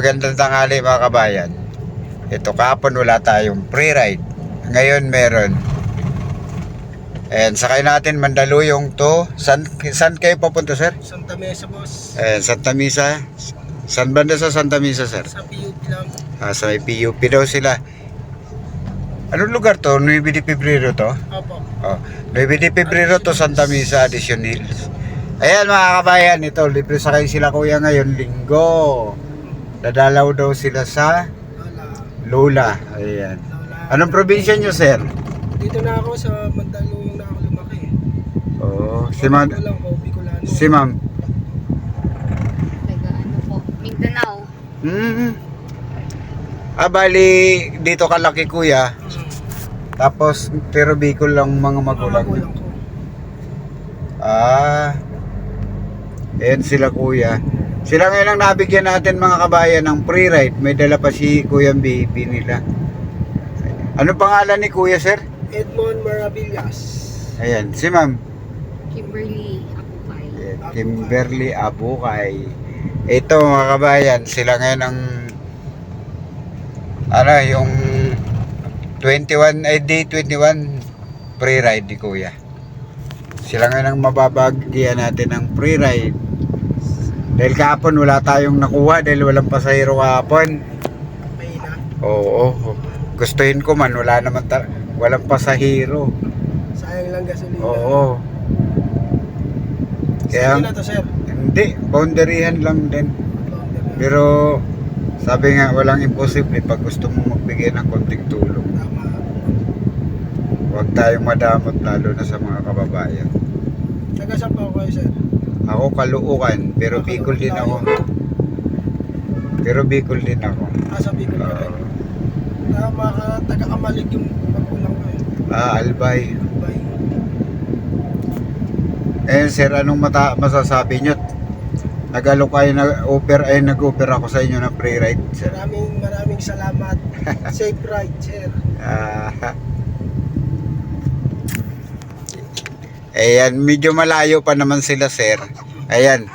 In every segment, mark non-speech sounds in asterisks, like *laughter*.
magandang tanghali mga kabayan. Ito kapon wala tayong free ride. Ngayon meron. And sakay natin Mandaluyong to. San, san kayo papunta sir? Santa Mesa, boss. Eh, Santa Misa. San banda sa Santa Misa sir? Sa PUP lang. Ah, sa may PUP daw sila. Anong lugar to? 9 de Pebrero to? Opo. Oh, 9 de Pebrero to Santa Misa, Addition Hills. Ayan mga kabayan, ito libre sakay sila kuya ngayon linggo. Dadalaw daw sila sa. Lola. Ayan. Anong probinsya nyo, sir? Dito na ako sa Mandaluyong na ako lumaki. Oo, si ma'am. Si ma'am. Taga ano po, Mindanao. Hmm. Ah, bali, dito kalaki kuya. Mm. Tapos, pero Bicol lang mga Mga magulang. magulang ko. Ah. Ayan sila kuya. Sila ngayon ang nabigyan natin mga kabayan ng free ride. May dala pa si Kuya BP nila. Ano pangalan ni Kuya, sir? Edmond Maravillas. Ayan, si ma'am. Kimberly Akupay. Ayan, Kimberly Abukay. Ito mga kabayan, sila ngayon ang ano, yung 21, ay day 21 free ride ni Kuya. Sila ngayon ang mababagyan natin ng free ride. Dahil kahapon wala tayong nakuha dahil walang pasahero kahapon. Na. Oo, gustuhin ko man, wala naman ta- walang pasahero. Sayang lang gasolina. Oo. Kaya na to, sir. hindi, boundaryhan lang din. Pero sabi nga walang imposible pag gusto mo magbigay ng konting tulong. Huwag tayong madamot lalo na sa mga kababayan. Taga saan ako kayo, sir? Ako kaluukan pero Bicol din ako. Pero Bicol din ako. Ah, sa Bicol ka rin. Oo. Tama ka, taga Kamalig yung magulang ko eh. ah, Albay. Bay. Eh sir, anong mata masasabi nyo? Nagalo kayo na offer ay nag-offer ako sa inyo ng free ride sir. Maraming maraming salamat. *laughs* Safe ride, sir. Ah. *laughs* Ayan, medyo malayo pa naman sila, sir. Ayan,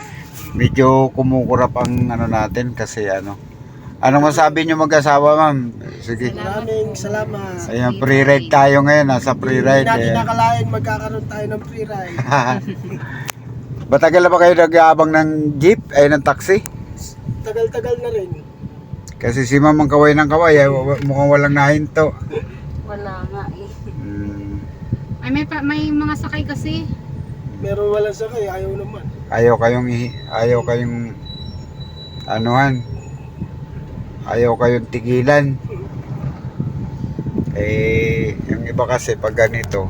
medyo kumukurap ang ano natin kasi ano. Anong masabi nyo mag-asawa, ma'am? Sige. Maraming salamat. Ayan, free ride tayo ngayon, nasa free ride. Hindi natin nakalain magkakaroon tayo ng free ride. *laughs* Matagal na ba kayo nag-aabang ng jeep, ay ng taxi? Tagal-tagal na rin. Kasi si ma'am ang kaway ng kaway, ay, wa- mukhang walang nahinto. Wala nga eh. Ay, may, pa, may mga sakay kasi. Pero walang sakay, ayaw naman. ayaw kayong ayaw kayong anuhan ayaw kayong tigilan eh yung iba kasi pag ganito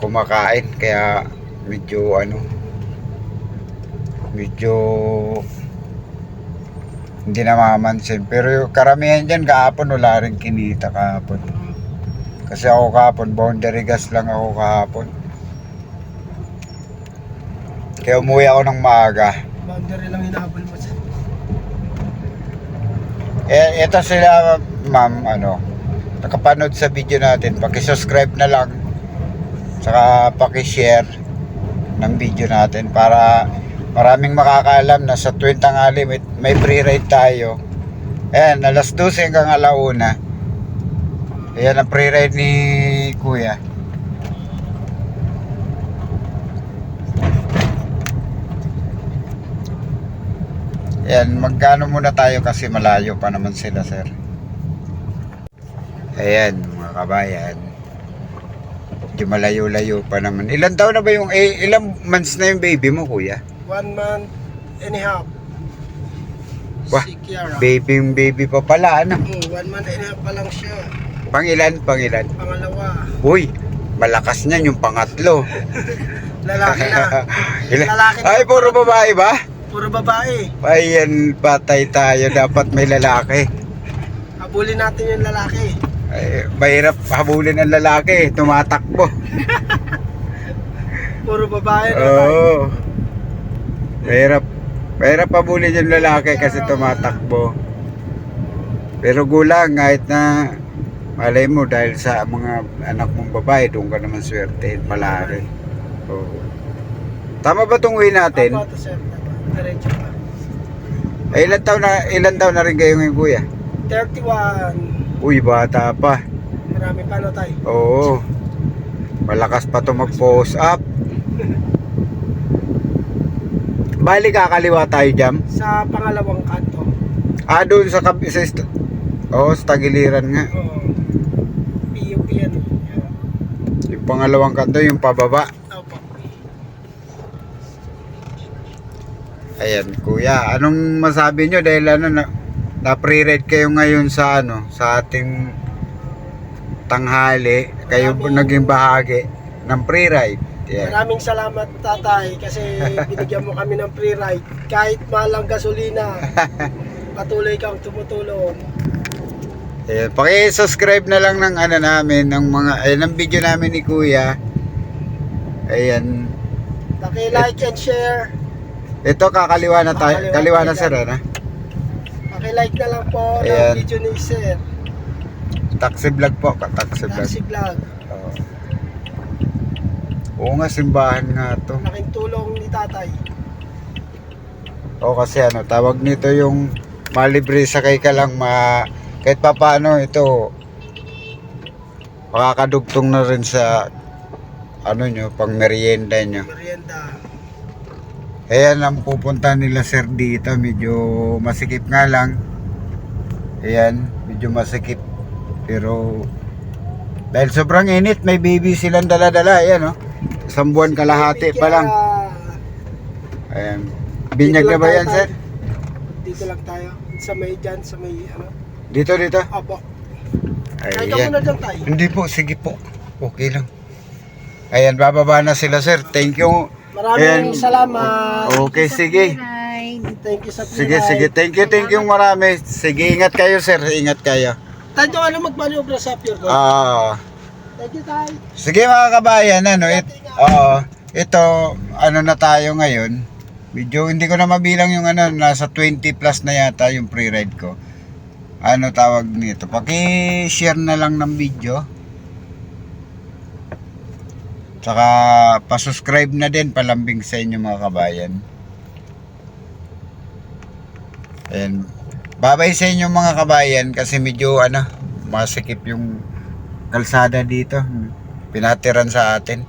kumakain kaya medyo ano medyo hindi namamansin pero yung karamihan dyan kahapon wala rin kinita kahapon kasi ako kahapon boundary gas lang ako kahapon kaya umuwi ako ng maaga Boundary lang hinahabol mo, sir. Eh, ito sila, ma'am, ano, nakapanood sa video natin, paki-subscribe na lang, saka paki-share ng video natin para maraming makakaalam na sa tuwing tanghali may, may free ride tayo. Ayan, alas 12 hanggang alauna. Ayan ang free ride ni Kuya. Ayan, magkano muna tayo kasi malayo pa naman sila, sir. Ayan, mga kabayan. Medyo malayo-layo pa naman. Ilan taon na ba yung, eh, ilang months na yung baby mo, kuya? One month and a half. Wah, Si Kiara. Baby yung baby pa pala, ano? Mm, one month and a half pa lang siya. Pangilan, pangilan. Pangalawa, Uy, malakas niyan yung pangatlo. *laughs* lalaki na. *laughs* Lalaki na. Ay, puro babae ba? Puro babae. Ayan, patay tayo. Dapat may lalaki. Habulin natin yung lalaki. Ay, mahirap habulin ang lalaki. Tumatakbo. *laughs* Puro babae Oo. tayo. Mahirap. Mahirap habulin yung lalaki kasi tumatakbo. Pero gulang kahit na malay mo dahil sa mga anak mong babae, doon ka naman swerte, palari. Oo. Tama ba itong way natin? Tama to, sir. Tama. Diretso pa. Eh, ilan taon na, ilan taon na rin kayo ngayon, kuya? 31. Uy, bata pa. Marami pa na tayo. Oo. Malakas pa to mag-post up. *laughs* Bali kakaliwa tayo jam. Sa pangalawang kanto. Ah, doon sa kap sa ist- Oo, sa tagiliran nga. Oo. PUP yan. Yung pangalawang kanto, yung pababa. Opo. Ayan, kuya, anong masabi nyo dahil ano na na pre-read kayo ngayon sa ano, sa ating tanghali, kayo po Maraming- naging bahagi ng pre-ride. Yan. Maraming salamat tatay kasi *laughs* binigyan mo kami ng free ride. Kahit mahal ang gasolina, *laughs* patuloy kang tumutulong. Ayan, paki-subscribe na lang ng ano namin, ng mga, ayan, ng video namin ni kuya. Ayan, Paki-like and share. ito kakaliwa na tayo, Kakaliwa kaliwa na sir, ano? Paki-like na lang po Ayan. ng video ni Sir. Taxi vlog po, taxi vlog. Taxi vlog. Oo. Oo nga, simbahan nga to. Laking tulong ni tatay. O kasi ano, tawag nito yung malibre sakay ka lang ma kahit pa paano ito makakadugtong na rin sa ano nyo, pang merienda nyo. Merienda. Ayan ang pupunta nila sir dito, medyo masikip nga lang. Ayan, medyo masikip. Pero dahil sobrang init, may baby silang dala-dala. Ayan oh. Isang buwan kalahati pa lang. Ayan. Binyag na ba yan sir? Dito lang tayo. Sa may dyan, sa may ano. Dito, dito. Opo. Kaya ka Ayan. muna dyan tayo. Hindi po, sige po. Okay lang. Ayan, bababa na sila sir. Thank you. Maraming Ayan. salamat. Okay, sige. Ride. Thank you sa Sige, ride. sige. Thank you, thank you marami. Sige, ingat kayo sir. Ingat kayo. Tayo ano magmaniobra sa Pure Gold. Ah, Thank you tayo. sige mga kabayan, ano, it, oo, ito, ano na tayo ngayon. Medyo hindi ko na mabilang yung ano, nasa 20 plus na yata yung pre-ride ko. Ano tawag nito? Paki-share na lang ng video. Tsaka pa-subscribe na din palambing sa inyo mga kabayan. Ayan. Babay sa inyo mga kabayan kasi medyo ano, masikip yung kalsada dito. Pinatiran sa atin.